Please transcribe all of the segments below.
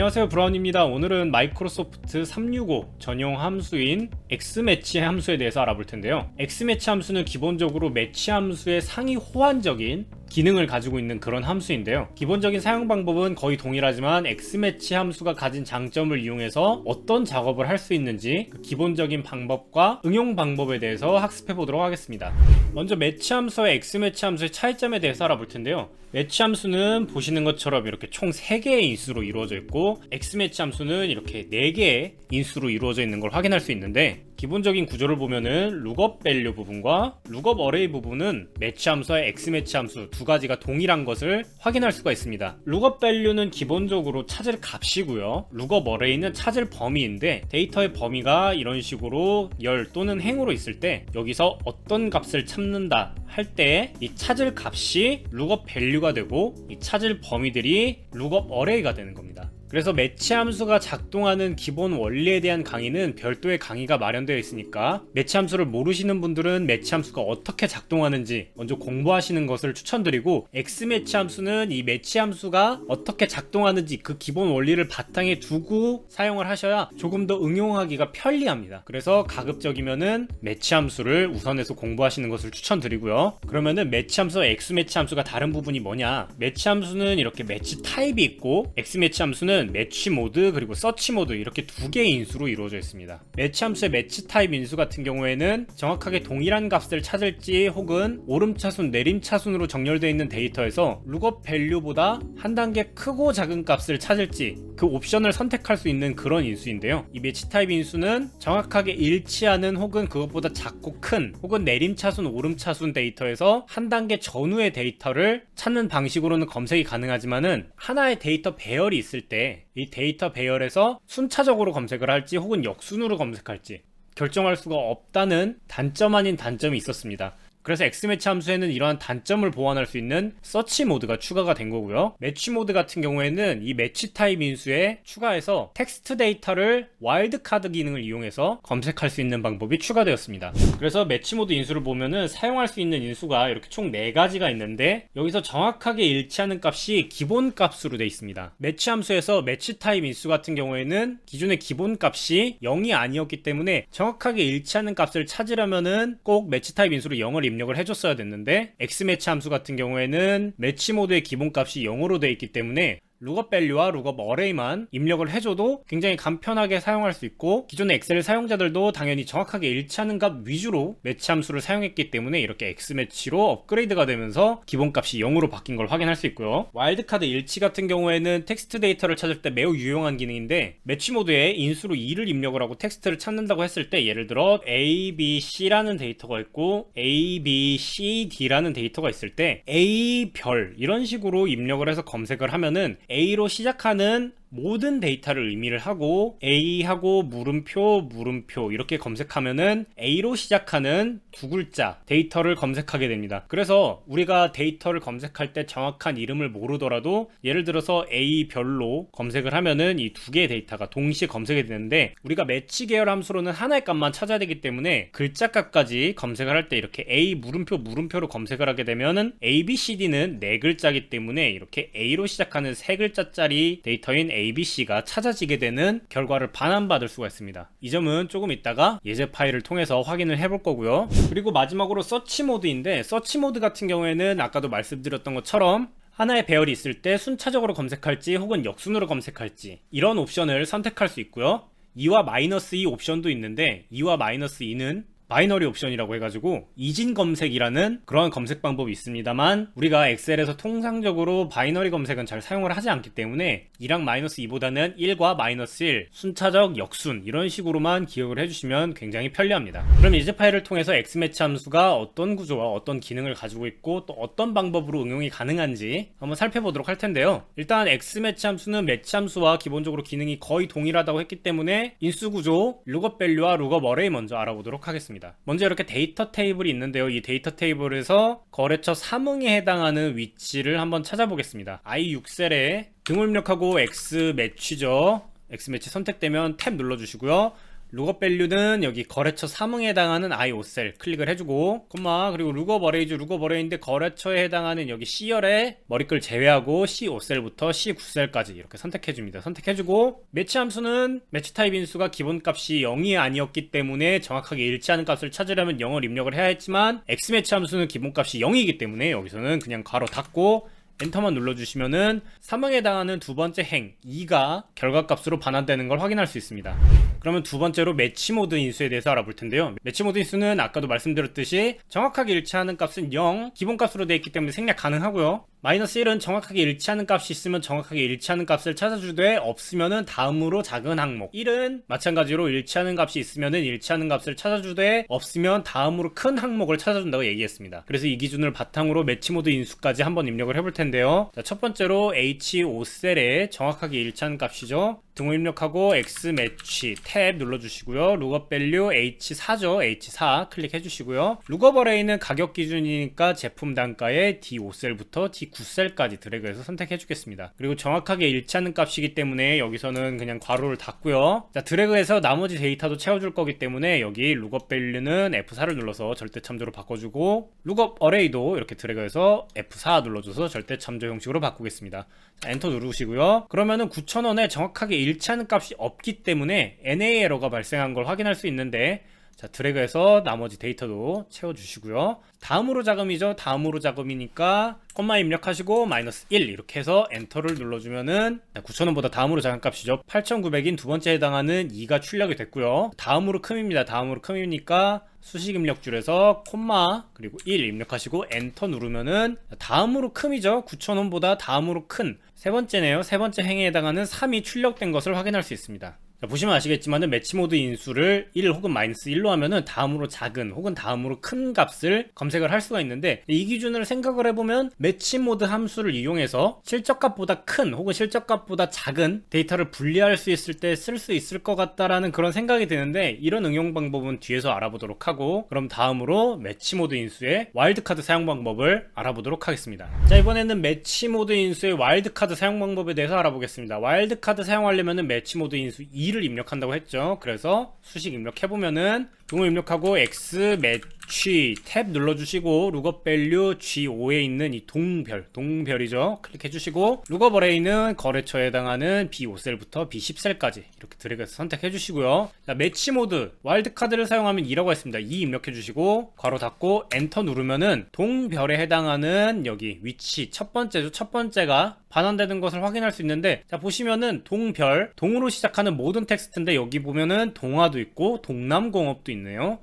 안녕하세요 브라운입니다. 오늘은 마이크로소프트 365 전용 함수인 x매치 함수에 대해서 알아볼 텐데요. X매치 함수는 기본적으로 매치 함수의 상위 호환적인 기능을 가지고 있는 그런 함수인데요. 기본적인 사용 방법은 거의 동일하지만 x매치 함수가 가진 장점을 이용해서 어떤 작업을 할 수 있는지 그 기본적인 방법과 응용 방법에 대해서 학습해 보도록 하겠습니다. 먼저 매치 함수와 x매치 함수의 차이점에 대해서 알아볼 텐데요. 매치 함수는 보시는 것처럼 이렇게 총 3개의 인수로 이루어져 있고 x매치 함수는 이렇게 4개의 인수로 이루어져 있는 걸 확인할 수 있는데 기본적인 구조를 보면은 룩업 밸류 부분과 룩업 어레이 부분은 매치 함수와 x매치 함수 두 가지가 동일한 것을 확인할 수가 있습니다. 룩업 밸류는 기본적으로 찾을 값이고요. 룩업 어레이는 찾을 범위인데 데이터의 범위가 이런 식으로 열 또는 행으로 있을 때 여기서 어떤 값을 찾는다 할 때 이 찾을 값이 룩업 밸류가 되고 이 찾을 범위들이 룩업 어레이가 되는 겁니다. 그래서 매치 함수가 작동하는 기본 원리에 대한 강의는 별도의 강의가 마련되어 있으니까 매치 함수를 모르시는 분들은 매치 함수가 어떻게 작동하는지 먼저 공부하시는 것을 추천드리고 X 매치 함수는 이 매치 함수가 어떻게 작동하는지 그 기본 원리를 바탕에 두고 사용을 하셔야 조금 더 응용하기가 편리합니다. 그래서 가급적이면은 매치 함수를 우선해서 공부하시는 것을 추천드리고요. 그러면은 매치 함수와 X 매치 함수가 다른 부분이 뭐냐? 매치 함수는 이렇게 매치 타입이 있고 X 매치 함수는 매치 모드 그리고 서치 모드 이렇게 두 개의 인수로 이루어져 있습니다. 매치 함수의 매치 타입 인수 같은 경우에는 정확하게 동일한 값을 찾을지 혹은 오름차순 내림차순으로 정렬되어 있는 데이터에서 룩업 밸류보다 한 단계 크고 작은 값을 찾을지 그 옵션을 선택할 수 있는 그런 인수인데요. 이 매치 타입 인수는 정확하게 일치하는 혹은 그것보다 작고 큰 혹은 내림차순 오름차순 데이터에서 한 단계 전후의 데이터를 찾는 방식으로는 검색이 가능하지만은 하나의 데이터 배열이 있을 때이 데이터 배열에서 순차적으로 검색을 할지 혹은 역순으로 검색할지 결정할 수가 없다는 단점 아닌 단점이 있었습니다. 그래서 X매치 함수에는 이러한 단점을 보완할 수 있는 서치 모드가 추가가 된 거고요. 매치 모드 같은 경우에는 이 매치 타입 인수에 추가해서 텍스트 데이터를 와일드카드 기능을 이용해서 검색할 수 있는 방법이 추가되었습니다. 그래서 매치 모드 인수를 보면은 사용할 수 있는 인수가 이렇게 총 4가지가 있는데 여기서 정확하게 일치하는 값이 기본 값으로 되어 있습니다. 매치 함수에서 매치 타입 인수 같은 경우에는 기존의 기본 값이 0이 아니었기 때문에 정확하게 일치하는 값을 찾으려면은 꼭 매치 타입 인수로 0을 입력을 해줬어야 됐는데 X매치 함수 같은 경우에는 매치 모드의 기본값이 0으로 되어 있기 때문에 룩업 밸류와 룩업 어레이만 입력을 해줘도 굉장히 간편하게 사용할 수 있고 기존의 엑셀 사용자들도 당연히 정확하게 일치하는 값 위주로 매치 함수를 사용했기 때문에 이렇게 X매치로 업그레이드가 되면서 기본값이 0으로 바뀐 걸 확인할 수 있고요. 와일드카드 일치 같은 경우에는 텍스트 데이터를 찾을 때 매우 유용한 기능인데 매치 모드에 인수로 2를 입력을 하고 텍스트를 찾는다고 했을 때 예를 들어 A, B, C라는 데이터가 있고 A, B, C, D라는 데이터가 있을 때 A 별 이런 식으로 입력을 해서 검색을 하면은 A로 시작하는 모든 데이터를 의미를 하고 A하고 물음표 물음표 이렇게 검색하면은 A로 시작하는 두 글자 데이터를 검색하게 됩니다. 그래서 우리가 데이터를 검색할 때 정확한 이름을 모르더라도 예를 들어서 A 별로 검색을 하면은 이 두 개의 데이터가 동시에 검색이 되는데 우리가 매치 계열 함수로는 하나의 값만 찾아야 되기 때문에 글자 값까지 검색을 할 때 이렇게 A 물음표 물음표로 검색을 하게 되면은 A, B, C, D는 네 글자기 때문에 이렇게 A로 시작하는 세 글자짜리 데이터인 ABC가 찾아지게 되는 결과를 반환받을 수가 있습니다. 이 점은 조금 이따가 예제 파일을 통해서 확인을 해볼 거고요. 그리고 마지막으로 서치 모드인데 서치 모드 같은 경우에는 아까도 말씀드렸던 것처럼 하나의 배열이 있을 때 순차적으로 검색할지 혹은 역순으로 검색할지 이런 옵션을 선택할 수 있고요. 2와 마이너스 2 옵션도 있는데 2와 마이너스 2는 바이너리 옵션이라고 해가지고 이진 검색이라는 그런 검색 방법이 있습니다만 우리가 엑셀에서 통상적으로 바이너리 검색은 잘 사용을 하지 않기 때문에 2랑 마이너스 2보다는 1과 마이너스 1 순차적 역순 이런 식으로만 기억을 해주시면 굉장히 편리합니다. 그럼 이제 파일을 통해서 X매치 함수가 어떤 구조와 어떤 기능을 가지고 있고 또 어떤 방법으로 응용이 가능한지 한번 살펴보도록 할 텐데요. 일단 X매치 함수는 매치 함수와 기본적으로 기능이 거의 동일하다고 했기 때문에 인수 구조, 룩업 밸류와 룩업 어레이 먼저 알아보도록 하겠습니다 먼저 이렇게 데이터 테이블이 있는데요. 이 데이터 테이블에서 거래처 3응에 해당하는 위치를 한번 찾아보겠습니다. i6셀에 등을 입력하고 x 매치죠. x 매치 선택되면 탭 눌러주시고요. 룩업 밸류는 여기 거래처 3응에 해당하는 I5셀 클릭을 해주고 콤마 그리고 룩업 어레이즈 룩업 어레이인데 거래처에 해당하는 여기 C열의 머리글 제외하고 C5셀부터 C9셀까지 이렇게 선택해줍니다. 선택해주고 매치 함수는 매치 타입 인수가 기본값이 0이 아니었기 때문에 정확하게 일치하는 값을 찾으려면 0을 입력을 해야 했지만 X 매치 함수는 기본값이 0이기 때문에 여기서는 그냥 괄호 닫고 엔터만 눌러주시면은 3항에 해당하는 두 번째 행 2가 결과값으로 반환되는 걸 확인할 수 있습니다. 그러면 두 번째로 매치 모드 인수에 대해서 알아볼 텐데요. 매치 모드 인수는 아까도 말씀드렸듯이 정확하게 일치하는 값은 0, 기본값으로 되어 있기 때문에 생략 가능하고요. 마이너스 1은 정확하게 일치하는 값이 있으면 정확하게 일치하는 값을 찾아주되 없으면은 다음으로 작은 항목 1은 마찬가지로 일치하는 값이 있으면은 일치하는 값을 찾아주되 없으면 다음으로 큰 항목을 찾아준다고 얘기했습니다. 그래서 이 기준을 바탕으로 매치 모드 인수까지 한번 입력을 해볼 텐데요. 자, 첫 번째로 H5셀에 정확하게 일치하는 값이죠. 등호 입력하고 X 매치 탭 눌러주시고요. 룩업 밸류 H4죠. H4 클릭해 주시고요. 룩업 어레이는 가격 기준이니까 제품 단가의 D5셀부터 D9셀까지 드래그해서 선택해 주겠습니다. 그리고 정확하게 일치하는 값이기 때문에 여기서는 그냥 괄호를 닫고요. 자, 드래그해서 나머지 데이터도 채워줄 거기 때문에 여기 룩업 밸류는 F4를 눌러서 절대 참조로 바꿔주고 룩업 어레이도 이렇게 드래그해서 F4 눌러줘서 절대 참조 형식으로 바꾸겠습니다. 자, 엔터 누르시고요. 그러면은 9,000원에 정확하게 일치하는 값이 없기 때문에 NA 에러가 발생한 걸 확인할 수 있는데 자 드래그해서 나머지 데이터도 채워주시고요. 다음으로 자금이죠. 다음으로 자금이니까 콤마 입력하시고 마이너스 1 이렇게 해서 엔터를 눌러주면은 9,000원보다 다음으로 작은 값이죠. 8,900인 두 번째 해당하는 2가 출력이 됐고요. 다음으로 큼입니다. 다음으로 큼이니까 수식 입력 줄에서 콤마 그리고 1 입력하시고 엔터 누르면은 다음으로 큼이죠. 9,000원보다 다음으로 큰. 세 번째네요. 세 번째 행에 해당하는 3이 출력된 것을 확인할 수 있습니다 자, 보시면 아시겠지만 매치 모드 인수를 1 혹은 마이너스 1로 하면은 다음으로 작은 혹은 다음으로 큰 값을 검색을 할 수가 있는데 이 기준을 생각을 해보면 매치 모드 함수를 이용해서 실적값보다 큰 혹은 실적값보다 작은 데이터를 분리할 수 있을 때 쓸 수 있을 것 같다라는 그런 생각이 드는데 이런 응용 방법은 뒤에서 알아보도록 하고 그럼 다음으로 매치 모드 인수의 와일드카드 사용 방법을 알아보도록 하겠습니다. 자 이번에는 매치 모드 인수의 와일드카드 사용 방법에 대해서 알아보겠습니다. 와일드카드 사용하려면은 매치 모드 인수 2 2를 입력한다고 했죠. 그래서 수식 입력해보면은 동호 입력하고 x 매 치탭 눌러주시고 룩업 밸류 G5에 있는 이 동별 동별이죠. 클릭해주시고 룩업 어레이는 거래처에 해당하는 B5셀부터 B10셀까지 이렇게 드래그해서 선택해주시고요. 자 매치 모드 와일드카드를 사용하면 2라고 했습니다. 2 입력해주시고 괄호 닫고 엔터 누르면은 동별에 해당하는 여기 위치 첫 번째죠. 첫 번째가 반환되는 것을 확인할 수 있는데 자 보시면은 동별 동으로 시작하는 모든 텍스트인데 여기 보면은 동화도 있고 동남공업도 있네요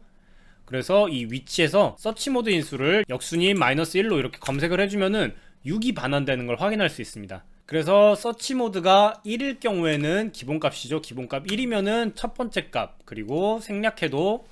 그래서 이 위치에서 서치 모드 인수를 역순위 마이너스 1로 이렇게 검색을 해주면은 6이 반환되는 걸 확인할 수 있습니다. 그래서 서치 모드가 1일 경우에는 기본값이죠. 기본값 1이면은 첫 번째 값 그리고 생략해도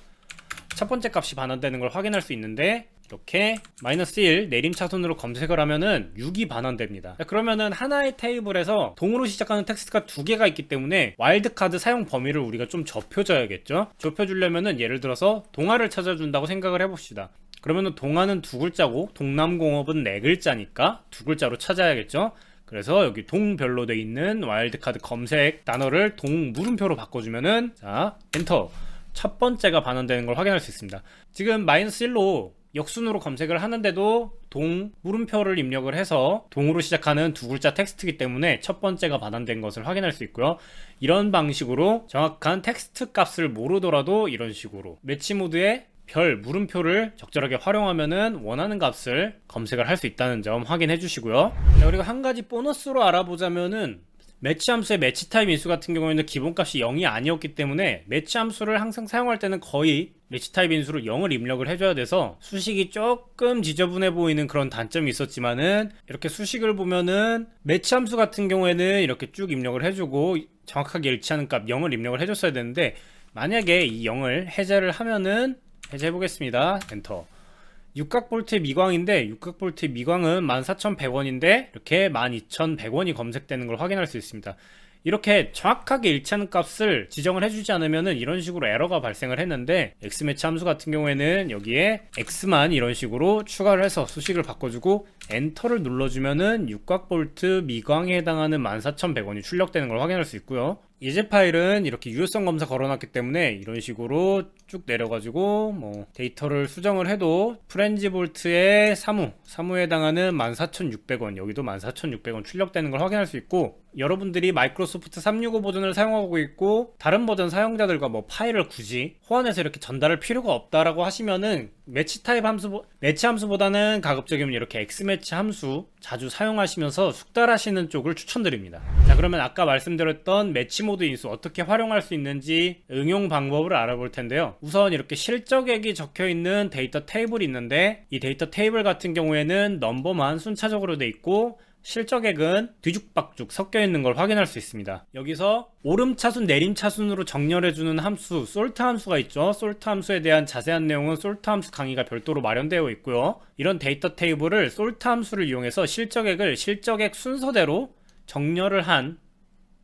첫 번째 값이 반환되는 걸 확인할 수 있는데 이렇게 마이너스 1 내림차순으로 검색을 하면은 6이 반환됩니다. 그러면은 하나의 테이블에서 동으로 시작하는 텍스트가 두 개가 있기 때문에 와일드카드 사용 범위를 우리가 좀 좁혀줘야겠죠? 좁혀주려면은 예를 들어서 동화를 찾아준다고 생각을 해봅시다. 그러면은 동화는 두 글자고 동남공업은 네 글자니까 두 글자로 찾아야겠죠? 그래서 여기 동별로 돼 있는 와일드카드 검색 단어를 동 물음표로 바꿔주면은 자 엔터. 첫 번째가 반환되는 걸 확인할 수 있습니다. 지금 마이너스 1로 역순으로 검색을 하는데도 동 물음표를 입력을 해서 동으로 시작하는 두 글자 텍스트이기 때문에 첫 번째가 반환된 것을 확인할 수 있고요. 이런 방식으로 정확한 텍스트 값을 모르더라도 이런 식으로 매치 모드의 별 물음표를 적절하게 활용하면은 원하는 값을 검색을 할 수 있다는 점 확인해 주시고요. 자, 그리고 한 가지 보너스로 알아보자면은 매치 함수의 매치 타입 인수 같은 경우에는 기본값이 0이 아니었기 때문에 매치 함수를 항상 사용할 때는 거의 매치 타입 인수로 0을 입력을 해줘야 돼서 수식이 조금 지저분해 보이는 그런 단점이 있었지만은 이렇게 수식을 보면은 매치 함수 같은 경우에는 이렇게 쭉 입력을 해주고 정확하게 일치하는 값 0을 입력을 해줬어야 되는데 만약에 이 0을 해제를 하면은 해제해 보겠습니다 엔터 육각볼트의 미광인데 육각볼트의 미광은 14,100원인데 이렇게 12,100원이 검색되는 걸 확인할 수 있습니다. 이렇게 정확하게 일치하는 값을 지정을 해주지 않으면 이런 식으로 에러가 발생을 했는데 x매치 함수 같은 경우에는 여기에 x만 이런 식으로 추가를 해서 수식을 바꿔주고 엔터를 눌러주면은 육각볼트 미광에 해당하는 14,100원이 출력되는 걸 확인할 수 있고요 예제 파일은 이렇게 유효성 검사 걸어놨기 때문에 이런 식으로 쭉 내려가지고 뭐 데이터를 수정을 해도 프렌지볼트의 사무 사무에 해당하는 14,600원 여기도 14,600원 출력되는 걸 확인할 수 있고 여러분들이 마이크로소프트 365 버전을 사용하고 있고 다른 버전 사용자들과 뭐 파일을 굳이 호환해서 이렇게 전달할 필요가 없다라고 하시면은 매치 타입 함수 매치 함수보다는 가급적이면 이렇게 엑스매치 함수 자주 사용하시면서 숙달하시는 쪽을 추천드립니다. 자 그러면 아까 말씀드렸던 매치 모드 인수 어떻게 활용할 수 있는지 응용 방법을 알아볼 텐데요. 우선 이렇게 실적액이 적혀 있는 데이터 테이블이 있는데 이 데이터 테이블 같은 경우에는 넘버만 순차적으로 돼 있고 실적액은 뒤죽박죽 섞여 있는 걸 확인할 수 있습니다. 여기서 오름차순, 내림차순으로 정렬해주는 함수, 솔트 함수가 있죠. 솔트 함수에 대한 자세한 내용은 솔트 함수 강의가 별도로 마련되어 있고요. 이런 데이터 테이블을 솔트 함수를 이용해서 실적액을 실적액 순서대로 정렬을 한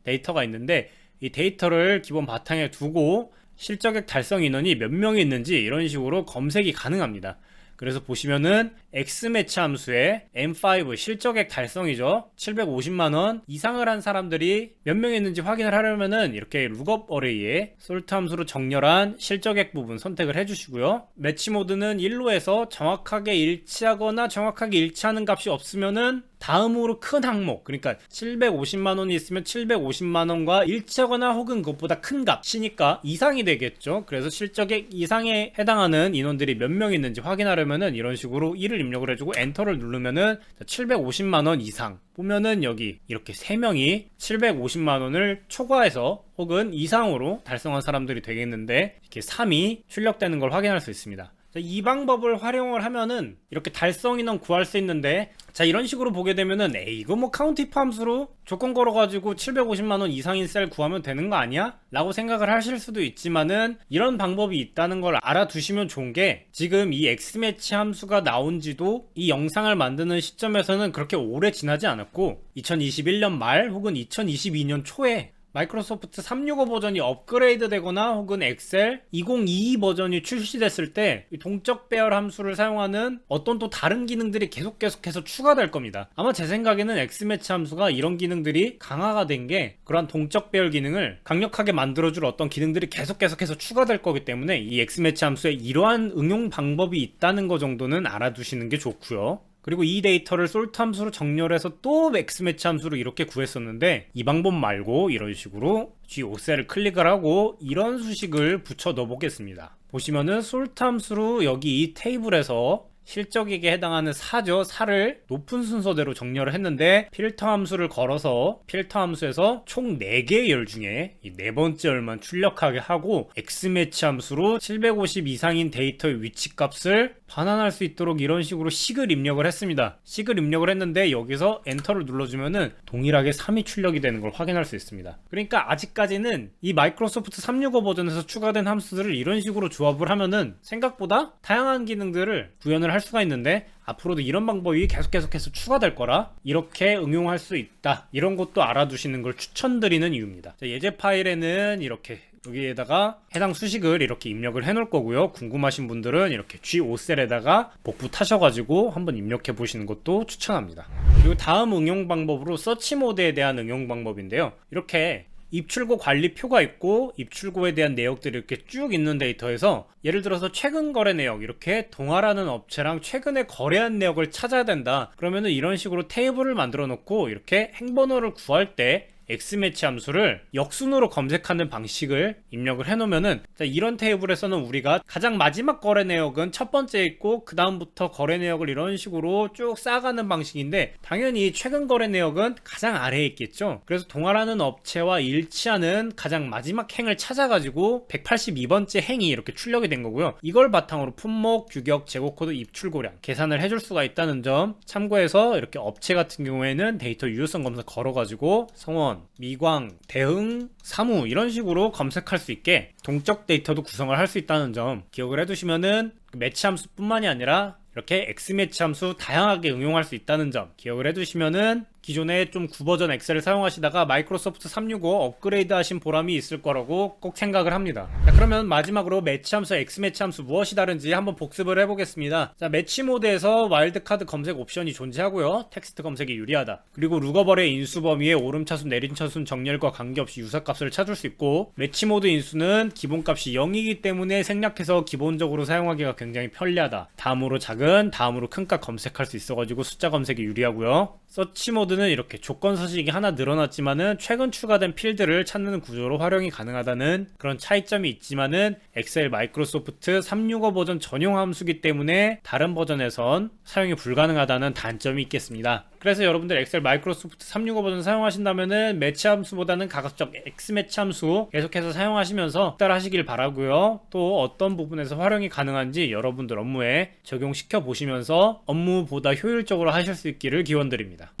데이터가 있는데 이 데이터를 기본 바탕에 두고 실적액 달성 인원이 몇 명이 있는지 이런 식으로 검색이 가능합니다. 그래서 보시면은 X매치 함수에 M5 실적액 달성이죠. 750만원 이상을 한 사람들이 몇 명 있는지 확인을 하려면은 이렇게 룩업 어레이에 솔트 함수로 정렬한 실적액 부분 선택을 해주시고요. 매치 모드는 1로에서 정확하게 일치하거나 정확하게 일치하는 값이 없으면은 다음으로 큰 항목 그러니까 750만 원이 있으면 750만 원과 일치하거나 혹은 그것보다 큰 값이니까 이상이 되겠죠. 그래서 실적액 이상에 해당하는 인원들이 몇 명 있는지 확인하려면은 이런 식으로 1을 입력을 해주고 엔터를 누르면은 750만 원 이상 보면은 여기 이렇게 3명이 750만 원을 초과해서 혹은 이상으로 달성한 사람들이 되겠는데 이렇게 3이 출력되는 걸 확인할 수 있습니다. 자, 이 방법을 활용을 하면은 이렇게 달성 인원 구할 수 있는데 자 이런 식으로 보게 되면은 에이 이거 뭐 카운티 함수로 조건 걸어가지고 750만원 이상인 셀 구하면 되는 거 아니야? 라고 생각을 하실 수도 있지만은 이런 방법이 있다는 걸 알아두시면 좋은 게 지금 이 X매치 함수가 나온 지도 이 영상을 만드는 시점에서는 그렇게 오래 지나지 않았고 2021년 말 혹은 2022년 초에 마이크로소프트 365 버전이 업그레이드 되거나 혹은 엑셀 2022 버전이 출시됐을 때 동적 배열 함수를 사용하는 어떤 또 다른 기능들이 계속 계속해서 추가될 겁니다. 아마 제 생각에는 엑스매치 함수가 이런 기능들이 강화가 된 게 그러한 동적 배열 기능을 강력하게 만들어줄 어떤 기능들이 계속 계속해서 추가될 거기 때문에 이 엑스매치 함수에 이러한 응용 방법이 있다는 거 정도는 알아두시는 게 좋고요. 그리고 이 데이터를 솔트 함수로 정렬해서 또 맥스매치 함수로 이렇게 구했었는데 이 방법 말고 이런 식으로 G5셀을 클릭을 하고 이런 수식을 붙여 넣어 보겠습니다. 보시면은 솔트 함수로 여기 이 테이블에서 실적액에 해당하는 4죠. 4를 높은 순서대로 정렬을 했는데 필터 함수를 걸어서 필터 함수에서 총 4개의 열 중에 이 네 번째 열만 출력하게 하고 X매치 함수로 750 이상인 데이터의 위치 값을 반환할 수 있도록 이런 식으로 식을 입력을 했습니다. 식을 입력을 했는데 여기서 엔터를 눌러주면은 동일하게 3이 출력이 되는 걸 확인할 수 있습니다. 그러니까 아직까지는 이 마이크로소프트 365 버전에서 추가된 함수들을 이런 식으로 조합을 하면은 생각보다 다양한 기능들을 구현을 할 수가 있는데 앞으로도 이런 방법이 계속 계속해서 추가될 거라 이렇게 응용할 수 있다. 이런 것도 알아두시는 걸 추천드리는 이유입니다. 자, 예제 파일에는 이렇게 여기에다가 해당 수식을 이렇게 입력을 해 놓을 거고요. 궁금하신 분들은 이렇게 G5셀에다가 복부 타셔가지고 한번 입력해 보시는 것도 추천합니다. 그리고 다음 응용 방법으로 서치 모드에 대한 응용 방법인데요. 이렇게 입출고 관리표가 있고 입출고에 대한 내역들이 이렇게 쭉 있는 데이터에서 예를 들어서 최근 거래 내역 이렇게 동아라는 업체랑 최근에 거래한 내역을 찾아야 된다. 그러면은 이런 식으로 테이블을 만들어 놓고 이렇게 행번호를 구할 때 X매치 함수를 역순으로 검색하는 방식을 입력을 해놓으면은 자, 이런 테이블에서는 우리가 가장 마지막 거래 내역은 첫 번째 있고 그 다음부터 거래 내역을 이런 식으로 쭉 쌓아가는 방식인데 당연히 최근 거래 내역은 가장 아래에 있겠죠. 그래서 동아라는 업체와 일치하는 가장 마지막 행을 찾아가지고 182번째 행이 이렇게 출력이 된 거고요. 이걸 바탕으로 품목, 규격, 재고 코드, 입출고량 계산을 해줄 수가 있다는 점 참고해서 이렇게 업체 같은 경우에는 데이터 유효성 검사 걸어가지고 성원 미광, 대흥, 사무 이런 식으로 검색할 수 있게 동적 데이터도 구성을 할 수 있다는 점 기억을 해두시면은 매치 함수뿐만이 아니라 이렇게 X매치 함수 다양하게 응용할 수 있다는 점 기억을 해두시면은 기존에 좀 구버전 엑셀을 사용하시다가 마이크로소프트 365 업그레이드 하신 보람이 있을 거라고 꼭 생각을 합니다. 자, 그러면 마지막으로 매치 함수, X 매치 함수 무엇이 다른지 한번 복습을 해보겠습니다. 자, 매치 모드에서 와일드카드 검색 옵션이 존재하고요. 텍스트 검색이 유리하다. 그리고 루거벌의 인수 범위에 오름차순, 내림차순 정렬과 관계없이 유사값을 찾을 수 있고 매치 모드 인수는 기본값이 0이기 때문에 생략해서 기본적으로 사용하기가 굉장히 편리하다. 다음으로 작은, 다음으로 큰 값 검색할 수 있어가지고 숫자 검색이 유리하고요. 서치 모드 는 이렇게 조건 서식이 하나 늘어났지만은 최근 추가된 필드를 찾는 구조로 활용이 가능하다는 그런 차이점이 있지만은 엑셀 마이크로소프트 365 버전 전용 함수기 때문에 다른 버전에선 사용이 불가능하다는 단점이 있겠습니다. 그래서 여러분들 엑셀 마이크로소프트 365 버전 사용하신다면은 매치 함수보다는 가급적 X 매치 함수 계속해서 사용하시면서 따라하시길 바라고요. 또 어떤 부분에서 활용이 가능한지 여러분들 업무에 적용시켜 보시면서 업무보다 효율적으로 하실 수 있기를 기원드립니다.